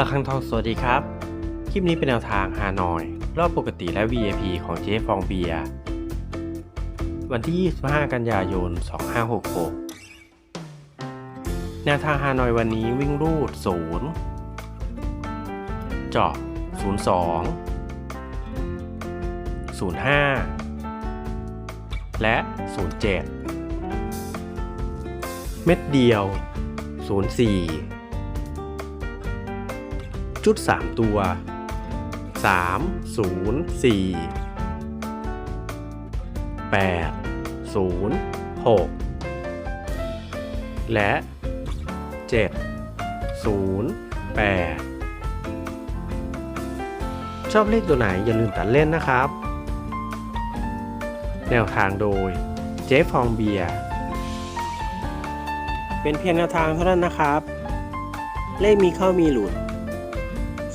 ระคังทองสวัสดีครับ คลิปนี้เป็นแนวทางฮานอย รอบปกติและ VIP ของเจ๊ฟองเบียร์วันที่ 25 กันยายน 2566 แนวทางฮานอยวันนี้วิ่งรูด 0 เจาะ 02 05 และ 07 เม็ดเดียว 04 ชุด 3 ตัว 3 0 4 8 0 6 และ 7 0 8 ชอบเลขตัวไหนอย่าลืมตัดเล่นนะครับ แนวทางโดยเจ๊ฟองเบียร์เป็นเพียงแนวทางเท่านั้นนะครับ เลขมีเข้ามีหลุด